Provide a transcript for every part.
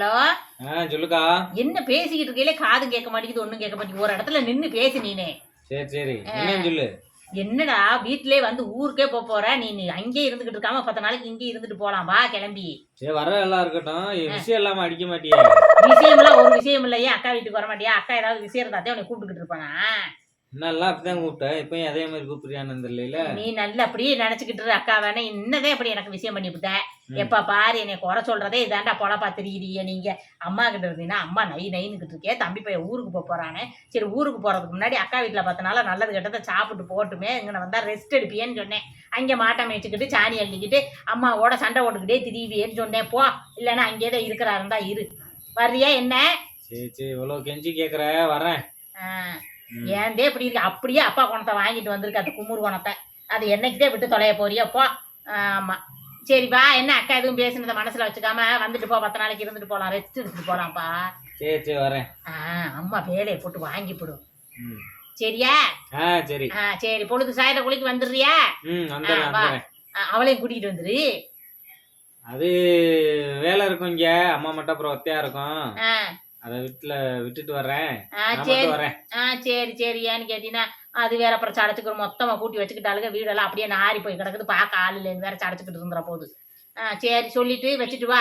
Hello? சொல்லுக்கா. என்ன பேசிக்கிட்டு இருக்கையில காது கேட்க மாட்டேங்குது ஒண்ணும் கேட்க மாட்டேங்குது. ஒரு இடத்துல நின்னு பேசு நீனே. சரி சரி. சொல்லு. என்னடா வீட்டிலே வந்து ஊருக்கே போக போற? நீ அங்கேயே இருந்துகிட்டு இருக்காம பத்து நாளைக்கு இங்கே இருந்துட்டு போலாம். வா கிளம்பி. சரி வர எல்லாம் இருக்கட்டும். விஷயம் இல்லாம அடிக்க மாட்டியே. விஷயம்லாம் ஒரு விஷயம் இல்லை ஏன் அக்கா வீட்டுக்கு வர மாட்டியா? அக்கா ஏதாவது விஷயம் இருந்தாத்தே உன்னை கூப்பிட்டுக்கிட்டு இருப்பானா? என்னெல்லாம் அப்படிதான் கூப்பிட்டேன். இப்பயும் அதே மாதிரி கூப்பிடுறியான்னு தெரியல நீ நல்லா அப்படியே நினைச்சுக்கிட்டு அக்கா வேணா. இன்னதே அப்படி எனக்கு விஷயம் பண்ணி விட்டேன் ம். எப்ப பாரு என்னை குறை சொல்றதே இதாண்டா பொழப்பா தெரியுறீங்க நீங்க. அம்மா கிட்ட இருந்தீங்கன்னா அம்மா நை நைன்னுக்கிட்டு இருக்கே தம்பி பையன் ஊருக்கு போக போறானே. சரி ஊருக்கு போறதுக்கு முன்னாடி அக்கா வீட்டுல பத்து நாளா நல்லது கெட்டதை சாப்பிட்டு போட்டுமே இங்கே வந்தா ரெஸ்ட் எடுப்பியேன்னு சொன்னேன். அங்கே மாட்டை மேய்ச்சிக்கிட்டு சாணி அள்ளிக்கிட்டு அம்மாவோட சண்டை போட்டுக்கிட்டே திரிவியேன்னு சொன்னேன். போ இல்லைன்னா அங்கேயே தான் இருக்கிறாருந்தா இரு. வர்றியா என்ன? சரி சரி இவ்வளவு கெஞ்சி கேக்குற வரேன் ஆ, ம். ஏன்தே இப்படி இருக்கு? அப்படியே அப்பா குணத்தை வாங்கிட்டு வந்திருக்கு அந்த குமுறு குணத்தை. அது என்னைக்குதே விட்டு தொலைய போறியா? போ. ஆமா. சரி வா. என்ன அக்கா எதுவும் பேசுனதை மனசுல வச்சுக்காம வந்துட்டு போ. பத்து நாளைக்கு இருந்துட்டு போலாம். ரெஸ்ட் எடுத்துட்டு போலாம்ப்பா. சரி சரி வரேன். ஆ அம்மா வேலையை போட்டு வாங்கி போடும் ம். சரியா? ஆ சரி. ஆ சரி. பொழுது சாயிர குளிக்கு வந்துடுறியா? ம் வந்துடுறேன். வந்துடுறேன். அவளையும் கூட்டிகிட்டு வந்துரு. அது வேலை இருக்கும் இங்க. அம்மா மட்டும் அப்புறம் ஒத்தையா இருக்கும். ஆ. அதை வீட்டுல விட்டுட்டு வர்றேன். நான் சரி. ஆ சரி சரி. ஏன்னு கேட்டீங்கன்னா அது வேற அப்புறம் சடைச்சுக்கிற மொத்தமா கூட்டி வச்சுக்கிட்டாளுங்க. வீடெல்லாம் அப்படியே நாரி போய் கிடக்குது. பார்க்க ஆள் இல்லைன்னு வேற சடைச்சுக்கிட்டு இருந்துற போகுது ஆ சரி சொல்லிட்டு வச்சுட்டு வா.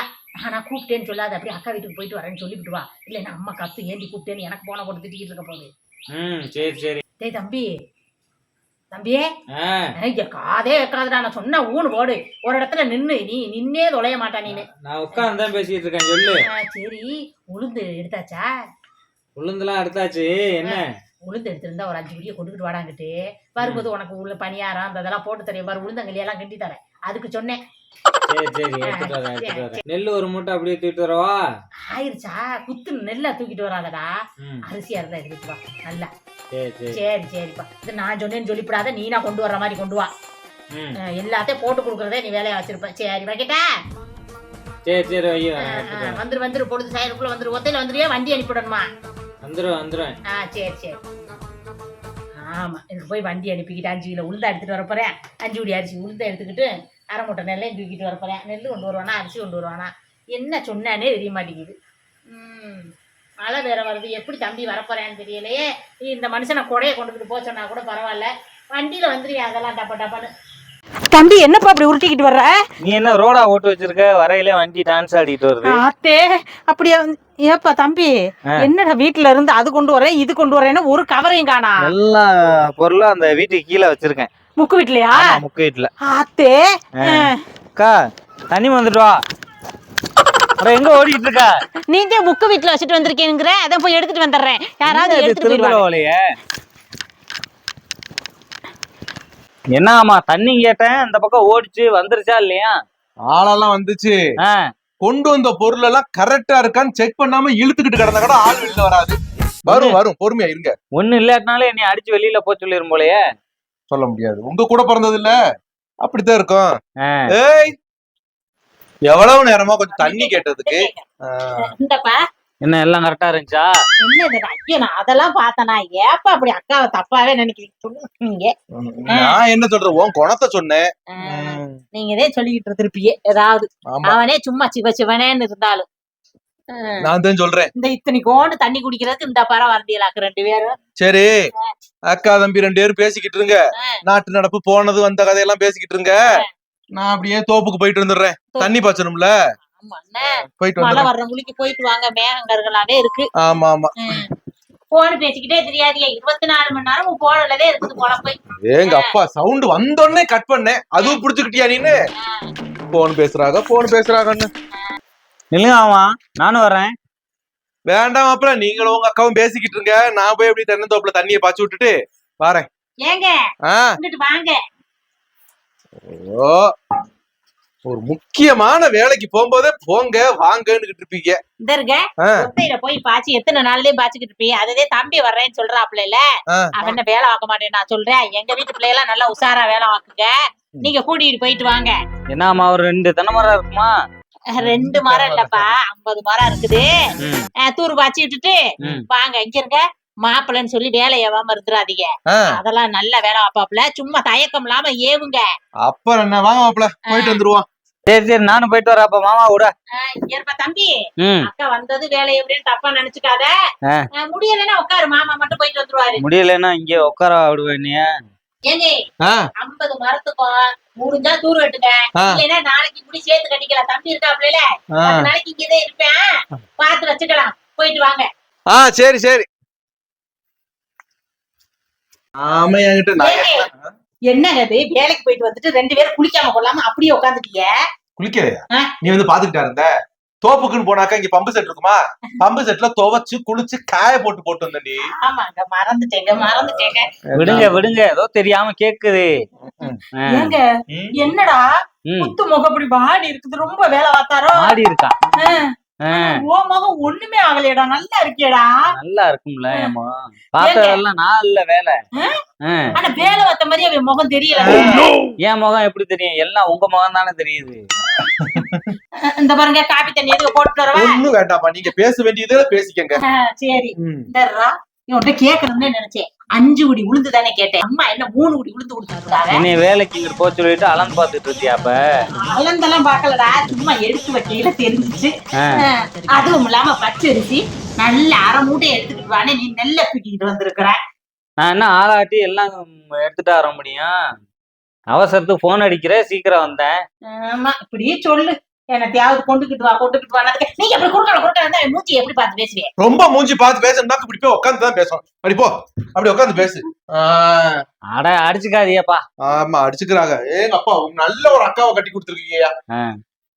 நான் கூப்பிட்டேன்னு சொல்லாத. அப்படியே அக்கா வீட்டுக்கு போயிட்டு வரேன்னு சொல்லிவிட்டு வா. இல்லைன்னா அம்மா கத்து ஏந்தி கூப்பிட்டேன்னு எனக்கு போன போட்டு திட்டிகிட்டு இருக்க போகுது. ம் சரி சரி. டேய் தம்பி. தம்பியே காதே வைக்காதடா. நான் சொன்ன ஊனு போடு. ஒரு இடத்துல நின்னு நீ நின்னே தொலைய மாட்டா நீனு. நான் உட்காந்து தான் பேசிட்டு இருக்கேன் சொல்லு சரி. உளுந்து எடுத்தாச்சா? உளுந்தெல்லாம் எடுத்தாச்சு. என்ன? உளுந்து எடுத்திருந்தா ஒரு அஞ்சு குடியை கொண்டுகிட்டு வாடாங்கிட்டு வரும்போது உனக்கு உள்ள பணியாரம் அந்த இதெல்லாம் போட்டு தரேன். பாரு உளுந்தங்களி எல்லாம் கிண்டி தரேன். அதுக்கு சொன்னேன். நெல் ஒரு மூட்டை அப்படியே தூக்கிட்டு வரவா? ஆயிருச்சா? குத்து நெல்லா தூக்கிட்டு வராதடா. அரிசியா இருந்தா எடுத்துட்டு வா. நல்லா. சரி சரி. சரி சரிப்பா. இது நான் சொன்னேன்னு சொல்லிவிடாத நீ நான் கொண்டு வர்ற மாதிரி கொண்டு வா. எல்லாத்தையும் போட்டு கொடுக்குறதே நீ வேலையை வச்சிருப்ப. சரி வைக்கட்டா சரி சரி அஹ் வந்துரு வந்துரு பொழுது சாயலுக்குள்ள வந்துரு. ஒத்தையில வந்துருவியா? வண்டி அனுப்பிவிடணுமா? வந்துடும் வந்துடும் ஆ சரி சரி. ஆமா எனக்கு போய் வண்டி அனுப்பிக்கிட்டு அஞ்சு கிலோ உளுந்தா எடுத்துட்டு வர போறேன். அஞ்சு குடி அரிசி உளுந்த எடுத்துக்கிட்டு அரை மூட்டை நெல்லையும் தூக்கிட்டு வர போறேன். நெல் கொண்டு வருவானா அரிசி கொண்டு வருவானா? என்ன சொன்னானே தெரிய மாட்டேங்குது. ம். மழை வேற வருது. எப்படி தம்பி வரப்போறேன்னு தெரியலையே. இந்த மனுஷனை கொடையை கொண்டுக்கிட்டு போக சொன்னா கூட பரவாயில்ல. வண்டியில வந்துருவியா அதெல்லாம் டப்பா டப்பான்னு. தம்பி என்னப்பா அப்படி உருட்டிக்கிட்டு வர்ற? நீ என்ன ரோடா ஓட்டு வச்சிருக்க? வரையில வண்டி டான்ஸ் ஆடிட்டு வருது. ஆத்தே அப்படியா? ஏப்பா தம்பி. என்னடா வீட்டுல இருந்து அது கொண்டு வரேன் இது கொண்டு வரேன்னு ஒரு கவரையும் காணா. எல்லா பொருளும் அந்த வீட்டுக்கு கீழே வச்சிருக்கேன். முக்கு வீட்லயா? முக்கு வீட்டுல ஆத்தே அக்கா தண்ணி வந்துட்டு வா. அப்புறம் எங்க ஓடிட்டு இருக்கா நீ தான் முக்கு வீட்டுல வச்சுட்டு வந்திருக்கேங்கிற அதை போய் எடுத்துட்டு வந்துடுறேன். யாராவது எடுத்துட்டு போயிடுவாங்க. திரும்பலையே என்ன ஆமா தண்ணி கேட்டேன். இந்த பக்கம் ஓடிச்சு வந்துருச்சா இல்லையா? ஆளெல்லாம் வந்துச்சு. கொண்டு வந்த பொருள் எல்லாம் கரெக்டா இருக்கான்னு செக் பண்ணாம இழுத்துக்கிட்டு கிடந்தா கூட ஆள் வெளியில வராது. வரும் வரும். பொறுமையா இருங்க. ஒண்ணு இல்லாட்டினாலே என்னை அடிச்சு வெளியில போக சொல்லிரும் போலயே. சொல்ல முடியாது. உங்க கூட பிறந்தது இல்ல அப்படித்தான் இருக்கும். ஏய் எவ்வளவு நேரமா கொஞ்சம் தண்ணி கேட்டதுக்கு இந்தப்பா. என்ன எல்லாம் கரெக்டா இருந்துச்சா? என்னது ஐயோ நான் அதெல்லாம் பார்த்தனா? ஏப்பா அப்படி அக்காவை தப்பாவே நினைக்கிறீங்க? சொல்லுங்க. நான் என்ன சொல்றேன் உன் குணத்தை சொன்னேன். நீங்க இதே சொல்லிக்கிட்டு இருந்திருப்பியே ஏதாவது. அவனே சும்மா சிவ சிவனேன்னு இருந்தாலும். நான் தான் சொல்றேன். இந்த இத்தனை கோண்டு தண்ணி குடிக்கிறதுக்கு இந்த பரம் வரண்டியலாக்கு ரெண்டு பேரும். சரி. அக்கா தம்பி ரெண்டு பேரும் பேசிக்கிட்டு இருங்க. நாட்டு நடப்பு போனது வந்த கதையெல்லாம் பேசிக்கிட்டு இருங்க. நான் அப்படியே தோப்புக்கு போயிட்டு வந்துடுறேன். தண்ணி பாய்ச்சணும்ல? ஆமா அண்ணே, போயிட்டு மழை வர்றவங்களுக்கு போயிட்டு வாங்க. மேகங்கர்களாவே இருக்கு. ஆமா ஆமா. போன் பேசிக்கிட்டே தெரியாதியா இருபத்தி நாலு மணி நேரம் போனதே இருக்குது குழப்பை ஏங்க அப்பா சவுண்ட் வந்தோடனே கட் பண்ணேன். அதுவும் புடிச்சுக்கிட்டியா நீனு? போன் பேசுறாங்க போன் பேசுறாங்கன்னு இல்லைங்க ஆமா நானும் வரேன் வேண்டாம் அப்புறம் நீங்களும் உங்க அக்காவும் பேசிக்கிட்டு இருங்க. நான் போய் அப்படியே தென்னந்தோப்புல தண்ணியை பாய்ச்சி விட்டுட்டு வரேன். ஏங்க? வாங்க. ஓ ஒரு முக்கியமான வேலைக்கு போகும்போதே போங்க வாங்கன்னு இருப்பீங்க. இந்த இருக்க போய் பாய்ச்சி எத்தனை நாள்லயே பாய்ச்சிக்கிட்டு இருப்பீங்க? அதே தம்பி வர்றேன்னு சொல்றாப்ல இல்ல. அவன் என்ன வேலை பார்க்க மாட்டேன் நான் சொல்றேன். எங்க வீட்டு பிள்ளையெல்லாம் நல்லா உஷாரா வேலை வாக்குங்க நீங்க கூட்டிட்டு போயிட்டு வாங்க. என்னம்மா ஒரு ரெண்டு தென்னை மரம் இருக்குமா? ரெண்டு மரம் இல்லப்பா ஐம்பது மரம் இருக்குது. தூர் பாய்ச்சி விட்டுட்டு. வாங்க இங்க இருங்க மாப்பிள்ளைன்னு சொல்லி வேலை ஏவாம இருந்துடாதீங்க அதெல்லாம் நல்ல வேலை வாப்பாப்ல சும்மா தயக்கம் இல்லாம ஏவுங்க. அப்புறம் என்ன? வாங்க மாப்பிள போயிட்டு வந்துருவோம். சரி சரி நானும் போயிட்டு வரேன். அப்ப மாமா விட ஏற்பா தம்பி. ம். அக்கா வந்தது வேலை எப்படின்னு தப்பா நினைச்சுக்காத. முடியலைன்னா உட்காரு. மாமா மட்டும் போயிட்டு வந்துருவாரு. முடியலன்னா இங்கே உட்கார விடுவேன் நீ. ஐம்பது மரத்துக்கும் முடிஞ்சா தூர் வெட்டுங்க. இல்லைன்னா நாளைக்கு முடி சேர்த்து கட்டிக்கலாம். தம்பி இருக்காப்ல. நாளைக்கு இங்கதான் இருப்பேன். பார்த்து வச்சுக்கலாம். போயிட்டு வாங்க. ஆ சரி சரி. ஆமா என்கிட்ட நான் என்னங்க வேலைக்கு போயிட்டு வந்துட்டு ரெண்டு பேரும் குளிக்காம கொள்ளாம அப்படியே உட்காந்துட்டீங்க குளிக்கலையா. நீ வந்து பாத்துக்கிட்டா இருந்த? தோப்புக்குன்னு போனாக்கா இங்க பம்பு செட் இருக்குமா? பம்பு செட்ல துவைச்சு குளிச்சு காய போட்டு போட்டு வந்தேன்டி ஆமாங்க மறந்துட்டேங்க மறந்துட்டேங்க. விடுங்க விடுங்க. ஏதோ தெரியாம கேக்குது. ஏங்க. என்னடா? ம். குத்து முகம் இப்படி வாடி இருக்குது. ரொம்ப வேலை பார்த்தாரோ? மாடி இருக்கா? ஓ முகம் ஒண்ணுமே ஆகலையடா. நல்லா இருக்கியடா. நல்லா இருக்கும்ல பார்த்ததெல்லாம் நான் இல்ல வேலை. ஆனா வேலை பார்த்த மாதிரி அவன் முகம் தெரியல. என் முகம் எப்படி தெரியும்? எல்லாம் உங்க முகம் தானே தெரியுது. இந்த பாருங்க காபி தண்ணி எதுவும் போட்டு வரவா? ஒண்ணும் வேண்டாம்ப்பா. நீங்க பேச வேண்டியதுல பேசிக்கங்க. சரி. இவன்கிட்ட கேட்கணும்னு நினைச்சேன். அஞ்சு குடி உளுந்து தானே கேட்டேன். அம்மா என்ன மூணு குடி உளுந்து கொடுத்துருக்காங்க? என்னைய வேலைக்கு இங்க போக சொல்லிட்டு அலந்து பார்த்துட்டு இருந்தியா அப்ப? அளந்தெல்லாம் பார்க்கலடா. சும்மா எடுத்து வைக்கையில தெரிஞ்சிச்சு. அதுவும் இல்லாம பச்சரிசி நல்ல அரை மூட்டை எடுத்துக்கிட்டு வானே நீ நெல்ல தூக்கிட்டு வந்திருக்கிற. நான் என்ன ஆளாட்டி எல்லாம் எடுத்துட்டு வர முடியும்? அவசரத்துக்கு போன் அடிக்கிறேன் சீக்கிரம் வந்தேன். ஆமா இப்படியே சொல்லு. என்னத்தையாவது கொண்டுகிட்டு வா கொண்டுகிட்டு வானதுக்கு நீங்க எப்படி குறுக்கல குறுக்கல இருந்தா என் மூஞ்சி எப்படி பார்த்து பேசுவேன் ரொம்ப மூஞ்சி பார்த்து பேசணும்னா இப்படி போய் உட்காந்து தான் பேசணும். அப்படி போ. அப்படி உட்காந்து பேசு. அட அடிச்சுக்காதியப்பா ஆமா அடிச்சுக்கிறாங்க. ஏங்க அப்பா நல்ல ஒரு அக்காவை கட்டி கொடுத்துருக்கீங்க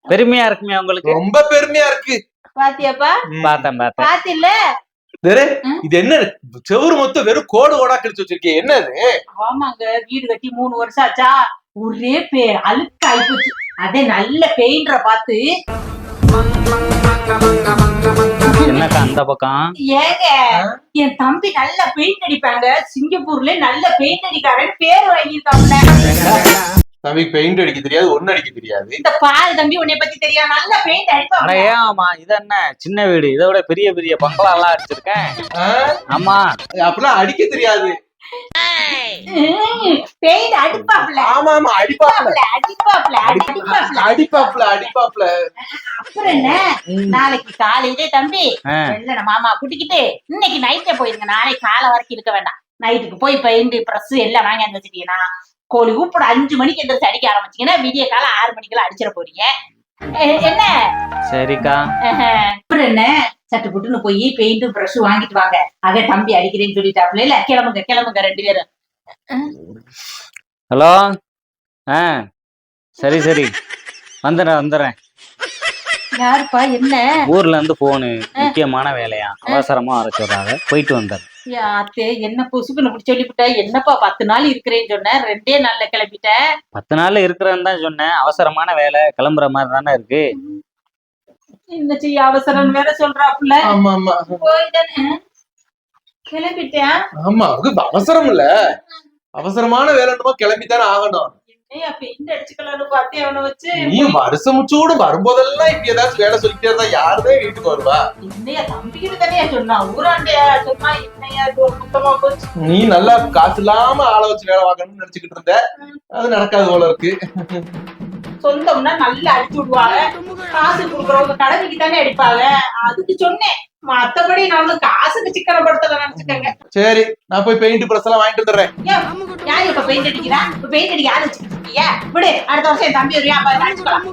பெருமையா இருக்குமே உங்களுக்கு? ரொம்ப பெருமையா இருக்கு. பாத்தியாப்பா. பார்த்தேன் பார்த்தேன். ம். இது என்ன? செவுரு மொத்தம் வெறும் கோடு கோடா கிழிச்சு வச்சிருக்கீங்க. என்ன இது ஆமாங்க வீடு கட்டி மூணு வருஷம் ஆச்சா? ஒரே பே அழுக்காய் போச்சு அதே நல்ல பெயிண்டரை பார்த்து என்னக்கா அந்த பக்கம்? ஏங்க என் தம்பி நல்ல பெயிண்ட் அடிப்பாங்க. சிங்கப்பூர்ல நல்ல பெயிண்ட் அடிக்காரன்னு பேர் வாங்கியிருக்காங்க தம்பி பெயிண்ட் அடிக்க தெரியாது ஒண்ணு அடிக்க தெரியாது. இந்த பால் தம்பி உன்னை பத்தி தெரியும் நல்ல பெயிண்ட் அட அடிப்பாங்க. ஏன் ஆமா இது என்ன? சின்ன வீடு. இதை விட பெரிய பெரிய பங்களா எல்லாம் அடிச்சிருக்கேன் ஆமா. அப்படிலாம் அடிக்க தெரியாது. பெயிண்ட் அடிப்பாப்ல ஆமா ஆமா அடிப்பாப்ல அடிப்பாப்ல அடிப்பாப்ல அடிப்பாப்ல அடிப்பாப்ல அப்புறம் என்ன? நாளைக்கு காலையிலே தம்பி மாமா கூட்டிக்கிட்டு இன்னைக்கு நைட்டே போயிருங்க. நாளைக்கு காலை வரைக்கும் இருக்க வேண்டாம். நைட்டுக்கு போய் பெயிண்ட் பிரஸ் எல்லாம் வாங்கி வச்சுட்டீங்கன்னா கோழி ஊப்பட அஞ்சு மணிக்கு எந்திரிச்சு அடிக்க ஆரம்பிச்சீங்கன்னா விடிய காலம் ஆறு மணிக்கெல்லாம் அடிச்சிட போறீங்க. என்ன? சரிக்கா. அப்புறம் என்ன? சட்டு புட்டுன்னு போய் பெயிண்ட் பிரஷ் வாங்கிட்டு வாங்க. அதை தம்பி அடிக்கிறேன்னு சொல்லிட்டாப்ல இல்ல கிளம்புங்க கிளம்புங்க ரெண்டு பேரும். ஹலோ? ஆ சரி சரி. வந்துடுறேன் வந்துடுறேன். யாருப்பா என்ன? ஊர்ல இருந்து போனு முக்கியமான வேலையா? அவசரமா வர சொல்றாங்க. போயிட்டு வந்தார் யாத்தே என்ன பொசுக்குன்னு இப்படி சொல்லிவிட்ட? என்னப்பா பத்து நாள் இருக்கிறேன்னு சொன்ன? ரெண்டே நாள்ல கிளம்பிட்ட? பத்து நாள் இருக்கிறேன்னு தான் சொன்னேன். அவசரமான வேலை கிளம்புற மாதிரி தானே இருக்கு. என்ன செய்ய அவசரம் வேற சொல்றாப்புல? ஆமா ஆமா போயிட்டானே. கிளம்பிட்டேன். ஆமா அது அவசரம் இல்ல அவசரமான வேலைன்னுமா கிளம்பித்தானே ஆகணும். நீ வருஷம் வரும்போதெல்லாம் இப்படி ஏதாச்சும் வேலை சொல்லிட்டே இருந்தா யாருமே வீட்டுக்கு வருவா? நீ நல்லா காசு இல்லாம ஆளை வச்சு வேலை பார்க்கணும்னு நினைச்சுக்கிட்டு இருந்த. அது நடக்காது போல இருக்கு. சொந்தம்னா நல்லா அடிச்சு விடுவாங்க. காசு கொடுக்குறவங்க கடமைக்கு தானே அடிப்பாங்க. அதுக்கு சொன்னேன். மத்தபடி நான் ஒண்ணும் காசுக்கு சிக்கனப்படுத்தல நினைச்சுக்கங்க. சரி நான் போய் பெயிண்ட் பிரஸ் எல்லாம் வாங்கிட்டு வந்துடுறேன். யார் இப்ப பெயிண்ட் அடிக்கிறா? இப்ப பெயிண்ட் அடிக்க யாரு வச்சுக்கிட்டு இருக்கீங்க விடு அடுத்த வருஷம் என் தம்பி ஒரு வியாபாரம் அடிச்சுக்கலாம்.